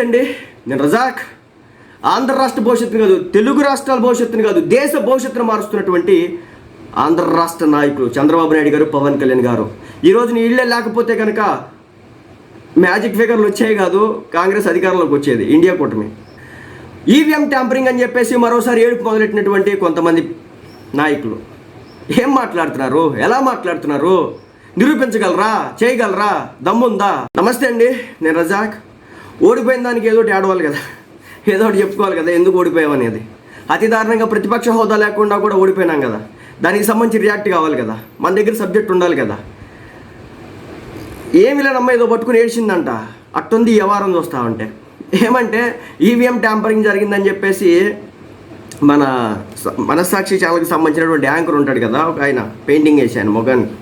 అండి? నేను రజాక్. ఆంధ్ర రాష్ట్ర భవిష్యత్తుని కాదు తెలుగు రాష్ట్రాల భవిష్యత్తుని కాదు దేశ భవిష్యత్తును మారుస్తున్నటువంటి ఆంధ్ర రాష్ట్ర నాయకులు చంద్రబాబు నాయుడు గారు పవన్ కళ్యాణ్ గారు. ఈరోజు రోజున ఇళ్ళే లేకపోతే కనుక మ్యాజిక్ ఫిగర్లు వచ్చాయి కాదు కాంగ్రెస్ అధికారంలోకి వచ్చేది ఇండియా కూటమి. ఈవీఎం ట్యాంపరింగ్ అని చెప్పేసి మరోసారి ఏడుపు మొదలెట్టినటువంటి కొంతమంది నాయకులు. ఏం మాట్లాడుతున్నారు? ఎలా మాట్లాడుతున్నారు? నిరూపించగలరా? చేయగలరా? దమ్ముందా? నమస్తే అండి నేను రజాక్. ఓడిపోయిన దానికి ఏదో ఒకటి ఆడవాలి కదా. ఏదో ఒకటి చెప్పుకోవాలి కదా ఎందుకు ఓడిపోయాం అనేది. అతి దారుణంగా ప్రతిపక్ష హోదా లేకుండా కూడా ఓడిపోయినాం కదా. దానికి సంబంధించి రియాక్ట్ కావాలి కదా. మన దగ్గర సబ్జెక్ట్ ఉండాలి కదా. ఏమి లేనమ్మ ఏదో పట్టుకుని ఏడ్చిందంట. అట్టుంది వ్యవహారం చూస్తా ఉంటే. ఏమంటే ఈవీఎం ట్యాంపరింగ్ జరిగిందని చెప్పేసి మన మనస్సాక్షి ఛానల్కి సంబంధించినటువంటి యాంకర్ ఉంటాడు కదా ఒక ఆయన పెయింటింగ్ వేసాను మొగానికి.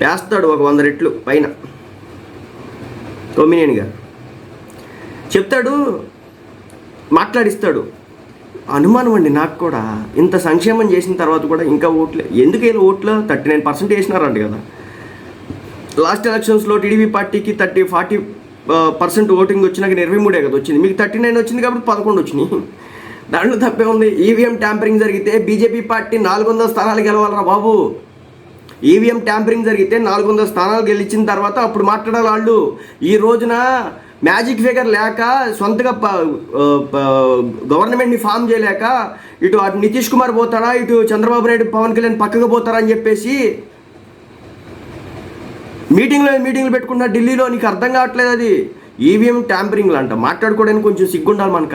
వేస్తాడు ఒక వంద రెట్లు పైన. కొమ్మినేని గారు చెప్తాడు మాట్లాడిస్తాడు. అనుమానం అండి నాకు కూడా. ఇంత సంక్షేమం చేసిన తర్వాత కూడా ఇంకా ఓట్లే. ఎందుకు వెళ్ళి ఓట్లు? థర్టీ నైన్ పర్సెంట్ వేసినారంట కదా. లాస్ట్ ఎలక్షన్స్లో టీడీపీ పార్టీకి థర్టీ ఫార్టీ పర్సెంట్ ఓటింగ్ వచ్చినాక ఇరవై మూడే కదా వచ్చింది. మీకు థర్టీ నైన్ వచ్చింది కాబట్టి పదకొండు వచ్చినాయి. దాంట్లో తప్పే ఉంది. ఈవీఎం ట్యాంపరింగ్ జరిగితే బీజేపీ పార్టీ నాలుగు వందల స్థానాలు గెలవాలరా బాబు? ఈవీఎం ట్యాంపరింగ్ జరిగితే నాలుగు వందల స్థానాలు గెలిచిన తర్వాత అప్పుడు మాట్లాడాలి వాళ్ళు. ఈ రోజున మ్యాజిక్ ఫిగర్ లేక సొంతగా గవర్నమెంట్ని ఫామ్ చేయలేక ఇటు అటు నితీష్ కుమార్ పోతాడా ఇటు చంద్రబాబు నాయుడు పవన్ కళ్యాణ్ పక్కకు పోతారా అని చెప్పేసి మీటింగ్లో మీటింగ్లు పెట్టుకున్న ఢిల్లీలో నీకు అర్థం కావట్లేదు అది. ఈవీఎం ట్యాంపరింగ్లు అంట. మాట్లాడుకోవడానికి కొంచెం సిగ్గుండాలి మనక.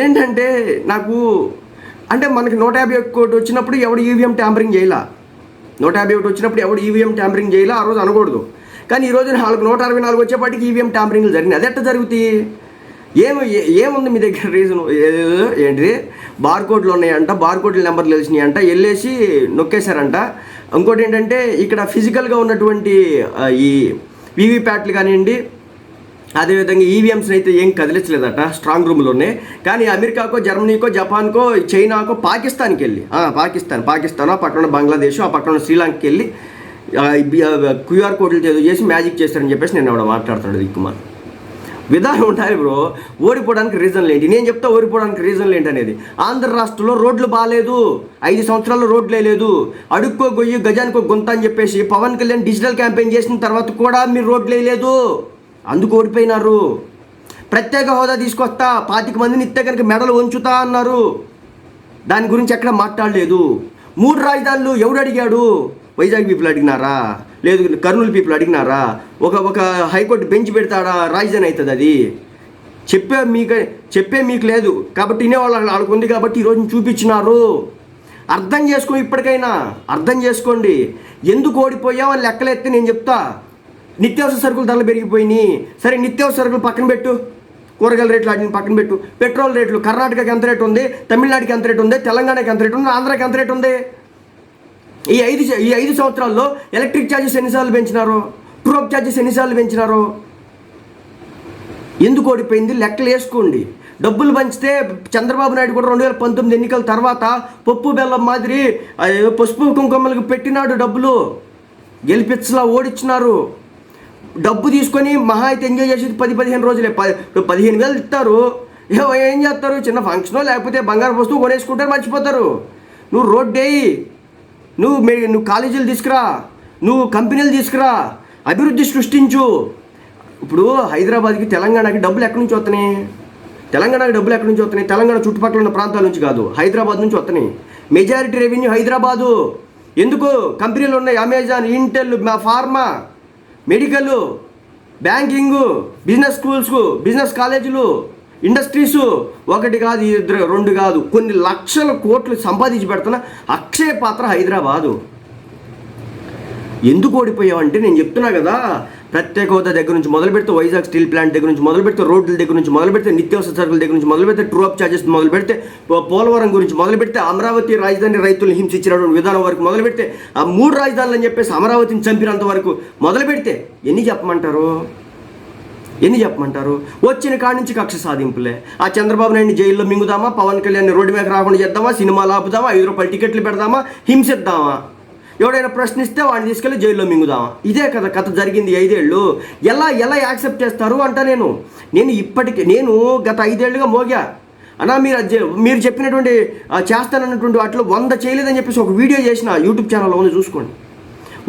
ఏంటంటే నాకు అంటే మనకి నూట యాభై ఒకటి వచ్చినప్పుడు ఎవడు ఈవీఎం ట్యాంపరింగ్ చేయాల? నూట యాభై ఒకటి వచ్చినప్పుడు ఎవడు ఈవీఎం ట్యాంపరింగ్ చేయాల? ఆ రోజు అనకూడదు. కానీ ఈ రోజు నూట అరవై నాలుగు వచ్చేపాటికి ఈవీఎం ట్యాంపరింగ్లు జరిగినాయి. అది ఎట్లా జరుగుతాయి ఏమి ఏముంది మీ దగ్గర రీజన్ ఏంటిది? బార్కోడ్లు ఉన్నాయంట బార్కోడ్ల నెంబర్లు తెలిసినాయంట అంట వెళ్ళేసి నొక్కేశారంట. ఇంకోటి ఏంటంటే ఇక్కడ ఫిజికల్గా ఉన్నటువంటి ఈ వీవీప్యాట్లు కానివ్వండి అదేవిధంగా ఈవీఎంస్ని అయితే ఏం కదిలించలేదట స్ట్రాంగ్ రూమ్లోనే కానీ అమెరికాకో జర్మనీకో జపాన్కో చైనాకో పాకిస్తాన్కి వెళ్ళి పాకిస్తాన్ పాకిస్తాన్ ఆ పక్కన బంగ్లాదేశ్ ఆ పక్కన శ్రీలంకకి వెళ్ళి క్యూఆర్ కోడ్లు ఏదో చేసి మ్యాజిక్ చేస్తారని చెప్పేసి నేను ఆవిడ మాట్లాడుతున్నాడు దిక్కుమార్ విధానం ఉండాలి బ్రో. ఓడిపోవడానికి రీజన్లు ఏంటి? నేను చెప్తా ఓడిపోవడానికి రీజన్లు ఏంటి అనేది ఆంధ్ర రాష్ట్రంలో రోడ్లు బాగాలేదు ఐదు సంవత్సరాలు రోడ్లే లేదు. అడుక్కో గొయ్యి గజానికో గుంత అని చెప్పేసి పవన్ కళ్యాణ్ డిజిటల్ క్యాంపెయిన్ చేసిన తర్వాత కూడా మీరు రోడ్లు వేయలేదు అందుకు ఓడిపోయినారు. ప్రత్యేక హోదా తీసుకొస్తా. పాతిక మందిని ఇస్తే కనుక మెడలు ఉంచుతా అన్నారు. దాని గురించి ఎక్కడ మాట్లాడలేదు. మూడు రాజధానులు ఎవడు అడిగాడు? వైజాగ్ పీపుల్ అడిగినారా? లేదు కర్నూలు పీపుల్ అడిగినారా? ఒక ఒక హైకోర్టు బెంచ్ పెడతాడా రాజధాని అవుతుంది అది. చెప్పే మీకు చెప్పే మీకు లేదు. కాబట్టి వినేవాళ్ళు వాళ్ళకు ఉంది కాబట్టి ఈరోజు చూపించినారు. అర్థం చేసుకో ఇప్పటికైనా. అర్థం చేసుకోండి. ఎందుకు ఓడిపోయామని లెక్కలెత్తే నేను చెప్తా. నిత్యావసర సరుకులు ధరలు పెరిగిపోయినాయి. సరే నిత్యావసర సరుకులు పక్కన పెట్టు. కూరగాయల రేట్లు వాటిని పక్కన పెట్టు. పెట్రోల్ రేట్లు కర్ణాటకకి ఎంత రేటు ఉంది? తమిళనాడుకి ఎంత రేటు ఉంది? తెలంగాణకి ఎంత రేటు ఉంది? ఆంధ్రాకి ఎంత రేటు ఉంది? ఈ ఐదు ఈ ఐదు సంవత్సరాల్లో ఎలక్ట్రిక్ ఛార్జెస్ ఎన్నిసార్లు పెంచినారు? ట్రోప్ ఛార్జెస్ ఎన్నిసార్లు పెంచినారు? ఎందుకు ఓడిపోయింది? లెక్కలు వేసుకోండి. డబ్బులు పంచితే చంద్రబాబు నాయుడు కూడా రెండు వేల పంతొమ్మిది ఎన్నికల తర్వాత పప్పు బెల్లం మాదిరి పసుపు కుంకుమలకు పెట్టినాడు డబ్బులు. గెలిపించలా ఓడిచ్చినారు. డబ్బు తీసుకొని మహా అయితే ఎంజాయ్ చేసేది పది పదిహేను రోజులే. పది పదిహేను వేలు ఇస్తారు. ఏం చేస్తారు? చిన్న ఫంక్షనో లేకపోతే బంగారు వస్తువు కొనేసుకుంటారు మర్చిపోతారు. నువ్వు రోడ్డేయి నువ్వు మే నువ్వు కాలేజీలు తీసుకురా. నువ్వు కంపెనీలు తీసుకురా. అభివృద్ధి సృష్టించు. ఇప్పుడు హైదరాబాద్కి తెలంగాణకి డబ్బులు ఎక్కడి నుంచి వస్తున్నాయి తెలంగాణకి డబ్బులు ఎక్కడి నుంచి వస్తున్నాయి తెలంగాణ చుట్టుపక్కల ఉన్న ప్రాంతాల నుంచి కాదు హైదరాబాద్ నుంచి వస్తున్నాయి మెజారిటీ రెవెన్యూ హైదరాబాదు. ఎందుకు? కంపెనీలు ఉన్నాయి అమెజాన్ ఇంటెల్ మా pharma medical banking business schools business కాలేజీలు. ఇండస్ట్రీస్ ఒకటి కాదు ఇద్దరు రెండు కాదు కొన్ని లక్షల కోట్లు సంపాదించి పెడుతున్న అక్షయ పాత్ర హైదరాబాదు. ఎందుకు ఓడిపోయావంటే నేను చెప్తున్నా కదా ప్రత్యేక హోదా దగ్గర నుంచి మొదలు పెడితే వైజాగ్ స్టీల్ ప్లాంట్ దగ్గర నుంచి మొదలు పెడితే రోడ్ల దగ్గర నుంచి మొదలు పెడితే నిత్యావసర సరుకుల దగ్గర నుంచి మొదలు పెడితే ట్రూ అప్ ఛార్జెస్ మొదలు పెడితే పోలవరం గురించి మొదలు పెడితే అమరావతి రాజధాని రైతులు హింసించినటువంటి విధానం వరకు మొదలు పెడితే ఆ మూడు రాజధానులు అని చెప్పేసి అమరావతిని చంపినంత వరకు మొదలు పెడితే ఎన్ని చెప్పమంటారు? ఎన్ని చెప్పమంటారు? వచ్చిన కాడి నుంచి కక్ష సాధింపులే. ఆ చంద్రబాబు నాయుడు జైల్లో మింగుదామా? పవన్ కళ్యాణ్ రోడ్డు మీద రాకుండా చేద్దామా? సినిమాలు ఆపుదామా ఐదు రూపాయలు టికెట్లు పెడదామా? హింసిద్దామా? ఎవడైనా ప్రశ్నిస్తే వాడిని తీసుకెళ్ళి జైల్లో మింగుదామా? ఇదే కదా కథ జరిగింది ఐదేళ్ళు. ఎలా ఎలా యాక్సెప్ట్ చేస్తారు అంట నేను. నేను ఇప్పటికే నేను గత ఐదేళ్ళుగా మోగా. అన్నా మీరు అది మీరు చెప్పినటువంటి చేస్తానన్నటువంటి వాటిలో వంద చేయలేదని చెప్పేసి ఒక వీడియో చేసిన యూట్యూబ్ ఛానల్లో ఉంది చూసుకోండి.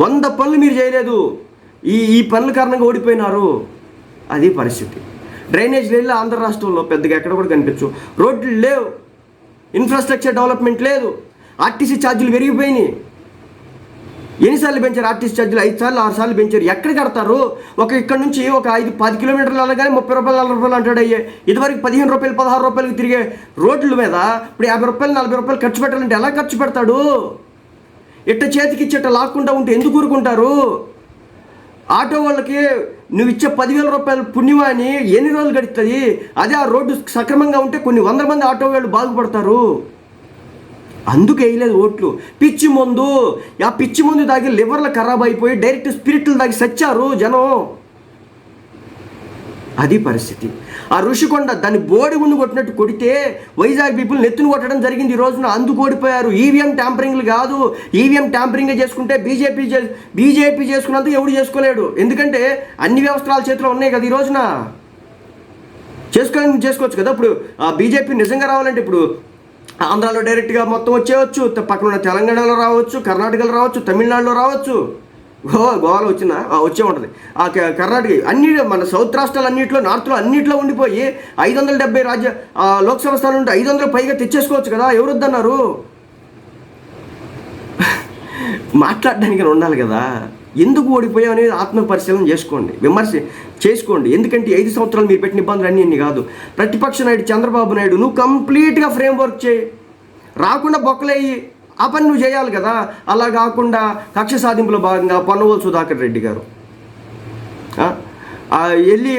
వంద పనులు మీరు చేయలేదు. ఈ ఈ పనుల కారణంగా ఓడిపోయినారు. అది పరిస్థితి. డ్రైనేజ్ వెళ్ళి ఆంధ్ర రాష్ట్రంలో పెద్దగా ఎక్కడ కూడా కనిపించు రోడ్లు లేవు. ఇన్ఫ్రాస్ట్రక్చర్ డెవలప్మెంట్ లేదు. ఆర్టీసీ ఛార్జీలు పెరిగిపోయినాయి. ఎన్నిసార్లు పెంచారు ఆర్టీసీ ఛార్జీలు? ఐదు సార్లు ఆరు సార్లు పెంచారు. ఎక్కడ కడతారు? ఒక ఇక్కడ నుంచి ఒక ఐదు పది కిలోమీటర్లు వెళ్ళగానే ముప్పై రూపాయలు నలభై రూపాయలు అంటాడు అయ్యే. ఇదివరకు పదిహేను రూపాయలు పదహారు రూపాయలకు తిరిగే రోడ్ల మీద ఇప్పుడు యాభై రూపాయలు నలభై రూపాయలు ఖర్చు పెట్టాలంటే ఎలా ఖర్చు పెడతాడు? ఇట్ట చేతికి ఇచ్చేట లాక్కుండా ఉంటే ఎందుకు ఊరుకుంటారు? ఆటో వాళ్ళకి నువ్వు ఇచ్చే పదివేల రూపాయలు పుణ్యమా అని ఎన్ని రోజులు గడుస్తుంది అదే ఆ రోడ్డు సక్రమంగా ఉంటే కొన్ని వందల మంది ఆటో వాళ్ళు బాగుపడతారు. అందుకు వేయలేదు ఓట్లు. పిచ్చి మందు. ఆ పిచ్చి మందు తాగి లివర్లు ఖరాబ్ అయిపోయి డైరెక్ట్ స్పిరిట్లు తాగి సచ్చారు జనం. అది పరిస్థితి. ఆ ఋషికొండ దాని బోడి గుండు కొట్టినట్టు కొడితే వైజాగ్ పీపుల్ నెత్తును కొట్టడం జరిగింది ఈ రోజున. అందుకు ఓడిపోయారు. ఈవీఎం ట్యాంపరింగ్లు కాదు. ఈవీఎం ట్యాంపరింగ్ చేసుకుంటే బీజేపీ బీజేపీ చేసుకున్నంత ఎవడు చేసుకోలేడు. ఎందుకంటే అన్ని వ్యవస్థల చేతిలో ఉన్నాయి కదా ఈ రోజున. చేసుకోవాలని చేసుకోవచ్చు కదా. ఇప్పుడు ఆ బీజేపీ నిజంగా రావాలంటే ఇప్పుడు ఆంధ్రాలో డైరెక్ట్గా మొత్తం వచ్చేయచ్చు. పక్కన ఉన్న తెలంగాణలో రావచ్చు కర్ణాటకలో రావచ్చు తమిళనాడులో రావచ్చు. గోవా గోవాలో వచ్చిన వచ్చే ఉంటుంది. ఆ క- కర్ణాటక అన్ని మన సౌత్ రాష్ట్రాలు అన్నింటిలో నార్త్లో అన్నింటిలో ఉండిపోయి ఐదు వందల డెబ్బై రాజ్య లోక్సభ స్థానం ఉంటే ఐదు వందలు పైగా తెచ్చేసుకోవచ్చు కదా? ఎవరు వద్దన్నారు? మాట్లాడడానికి ఉండాలి కదా? ఎందుకు ఓడిపోయావు అనేది ఆత్మ పరిశీలన చేసుకోండి. విమర్శ చేసుకోండి. ఎందుకంటే ఐదు సంవత్సరాలు మీరు పెట్టిన ఇబ్బందులు అన్నీ అన్ని కాదు. ప్రతిపక్ష నాయుడు చంద్రబాబు నాయుడు నువ్వు కంప్లీట్గా ఫ్రేమ్ వర్క్ చేయి. రాకుండా బొక్కలేయి. ఆ పని నువ్వు చేయాలి కదా. అలా కాకుండా కక్ష సాధింపులో భాగంగా పొన్నవోలు సుధాకర్ రెడ్డి గారు. వెళ్ళి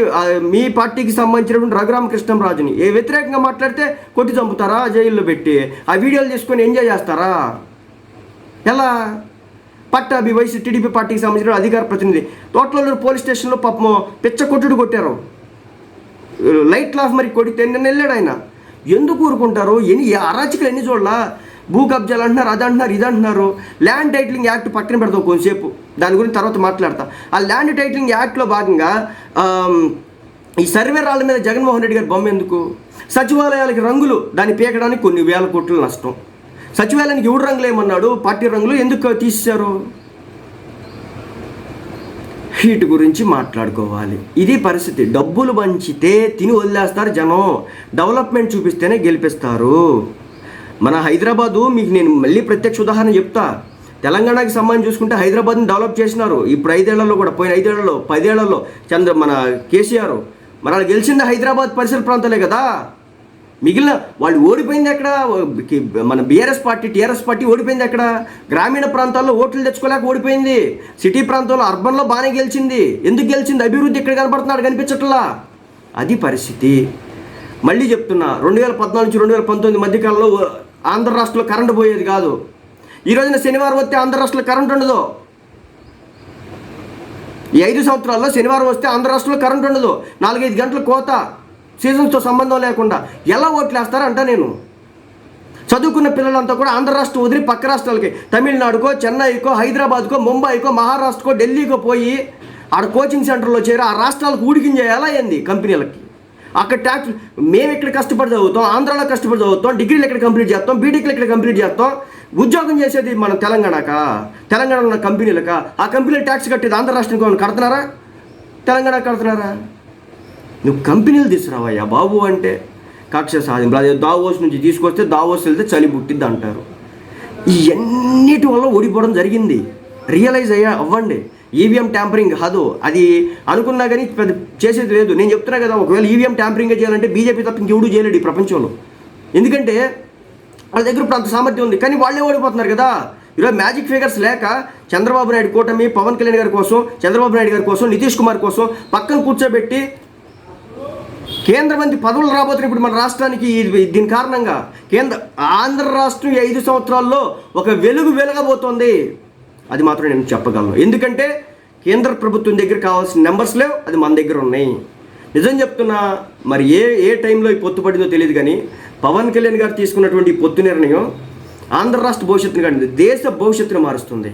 మీ పార్టీకి సంబంధించినటువంటి రఘురామకృష్ణంరాజుని ఏ వ్యతిరేకంగా మాట్లాడితే కొట్టి చంపుతారా జైల్లో పెట్టి? ఆ వీడియోలు చేసుకొని ఎంజాయ్ చేస్తారా? ఎలా? పట్టాభి వయసు టీడీపీ పార్టీకి సంబంధించిన అధికార ప్రతినిధి. తోటలూరు పోలీస్ స్టేషన్లో పాపం పిచ్చ కొట్టుడు కొట్టారు. లైట్ లాఫ్ మరి కొడితే నిన్న వెళ్ళాడు ఆయన. ఎందుకు ఊరుకుంటారు? ఎన్ని అరాచకులు ఎన్ని చూడాలా? భూ కబ్జాలు అంటున్నారు అది అంటున్నారు ఇది అంటున్నారు ల్యాండ్ టైటిలింగ్ యాక్ట్ పక్కన పెడతాం కొంచెంసేపు. దాని గురించి తర్వాత మాట్లాడతా. ఆ ల్యాండ్ టైటిలింగ్ యాక్ట్లో భాగంగా ఈ సర్వే రాళ్ళ మీద జగన్మోహన్ రెడ్డి గారి బొమ్మ ఎందుకు? సచివాలయాలకి రంగులు దాన్ని పీకడానికి కొన్ని వేల కోట్లు నష్టం. సచివాలయానికి ఎవడు రంగులు ఏమన్నాడు పార్టీ రంగులు ఎందుకు తీసేశారు? వీటి గురించి మాట్లాడుకోవాలి. ఇది పరిస్థితి. డబ్బులు పంచితే తిని వదిలేస్తారు జనం. డెవలప్మెంట్ చూపిస్తేనే గెలిపిస్తారు. మన హైదరాబాదు మీకు నేను మళ్ళీ ప్రత్యక్ష ఉదాహరణ చెప్తా. తెలంగాణకి సంబంధించి చూసుకుంటే హైదరాబాద్ని డెవలప్ చేసినారు. ఇప్పుడు ఐదేళ్ళలో కూడా పోయిన ఐదేళ్ళలో పదేళ్ళలో చంద్ర మన కేసీఆర్ మన వాళ్ళు గెలిచింది హైదరాబాద్ పరిసర ప్రాంతాలే కదా. మిగిలిన వాళ్ళు ఓడిపోయింది ఎక్కడ? మన బీఆర్ఎస్ పార్టీ టీఆర్ఎస్ పార్టీ ఓడిపోయింది ఎక్కడ? గ్రామీణ ప్రాంతాల్లో ఓట్లు తెచ్చుకోలేక ఓడిపోయింది. సిటీ ప్రాంతంలో అర్బన్లో బాగానే గెలిచింది. ఎందుకు గెలిచింది? అభివృద్ధి ఇక్కడ కనపడుతున్నాడు కనిపించట్లా? అది పరిస్థితి. మళ్ళీ చెప్తున్నా రెండు వేల పద్నాలుగు నుంచి రెండు వేల పంతొమ్మిది మధ్యకాలంలో ఆంధ్ర రాష్ట్రంలో కరెంటు పోయేది కాదు. ఈ రోజున శనివారం వస్తే ఆంధ్ర రాష్ట్రంలో కరెంట్ ఉండదు. ఈ ఐదు సంవత్సరాల్లో శనివారం వస్తే ఆంధ్ర రాష్ట్రంలో కరెంట్ ఉండదు. నాలుగైదు గంటల కోత సీజన్స్తో సంబంధం లేకుండా ఎలా ఓట్లేస్తారంట నేను. చదువుకున్న పిల్లలంతా కూడా ఆంధ్ర రాష్ట్రం వదిలి పక్క రాష్ట్రాలకి తమిళనాడుకో చెన్నైకో హైదరాబాద్కో ముంబైకో మహారాష్ట్రకో ఢిల్లీకో పోయి ఆడ కోచింగ్ సెంటర్లో చేరి ఆ రాష్ట్రాలకు ఊడికించేయాలా ఏంది కంపెనీలకి? అక్కడ ట్యాక్స్ మేము ఇక్కడ కష్టపడి చదువుతాం ఆంధ్రాలో కష్టపడి చదువుతాం డిగ్రీలు ఎక్కడ కంప్లీట్ చేస్తాం బీటెక్లు ఎక్కడ కంప్లీట్ చేస్తాం ఉద్యోగం చేసేది మన తెలంగాణక తెలంగాణలో ఉన్న కంపెనీలక ఆ కంపెనీలు ట్యాక్స్ కట్టేది ఆంధ్ర రాష్ట్రం కడుతున్నారా? తెలంగాణ కడుతున్నారా? నువ్వు కంపెనీలు తీసుకురావయ్యా బాబు అంటే. కక్ష సాధింపు అదే దావోస్ నుంచి తీసుకొస్తే దావోస్ వెళ్తే చలి పుట్టిద్ది అంటారు. ఇవన్నిటి వల్ల ఓడిపోవడం జరిగింది. రియలైజ్ అయ్యా అవ్వండి. ఈవీఎం ట్యాంపరింగ్ హదు అది అనుకున్నా కానీ పెద్ద చేసేది లేదు. నేను చెప్తున్నా కదా ఒకవేళ ఈవీఎం ట్యాంపరింగ్ చేయాలంటే బీజేపీ తప్ప ఇంకెవడూ చేయలేడు ఈ ప్రపంచంలో. ఎందుకంటే వాళ్ళ దగ్గర ఇప్పుడు అంత సామర్థ్యం ఉంది. కానీ వాళ్ళే ఓడిపోతున్నారు కదా. ఈరోజు మ్యాజిక్ ఫిగర్స్ లేక చంద్రబాబు నాయుడు కూటమి పవన్ కళ్యాణ్ గారి కోసం చంద్రబాబు నాయుడు గారి కోసం నితీష్ కుమార్ కోసం పక్కన కూర్చోబెట్టి కేంద్ర మంత్రి పదవులు రాబోతున్న ఇప్పుడు మన రాష్ట్రానికి ఇది- దీని కారణంగా కేంద్ర ఆంధ్ర రాష్ట్రం ఈ ఐదు సంవత్సరాల్లో ఒక వెలుగు వెలగబోతోంది. అది మాత్రం నేను చెప్పగలను. ఎందుకంటే కేంద్ర ప్రభుత్వం దగ్గర కావాల్సిన నెంబర్స్ లేవు అది మన దగ్గర ఉన్నాయి. నిజం చెప్తున్నా మరి ఏ ఏ టైంలో ఈ పొత్తు పడిందో తెలియదు కానీ పవన్ కళ్యాణ్ గారు తీసుకున్నటువంటి ఈ పొత్తు నిర్ణయం ఆంధ్ర రాష్ట్ర భవిష్యత్తుని కానీ దేశ భవిష్యత్తును మారుస్తుంది.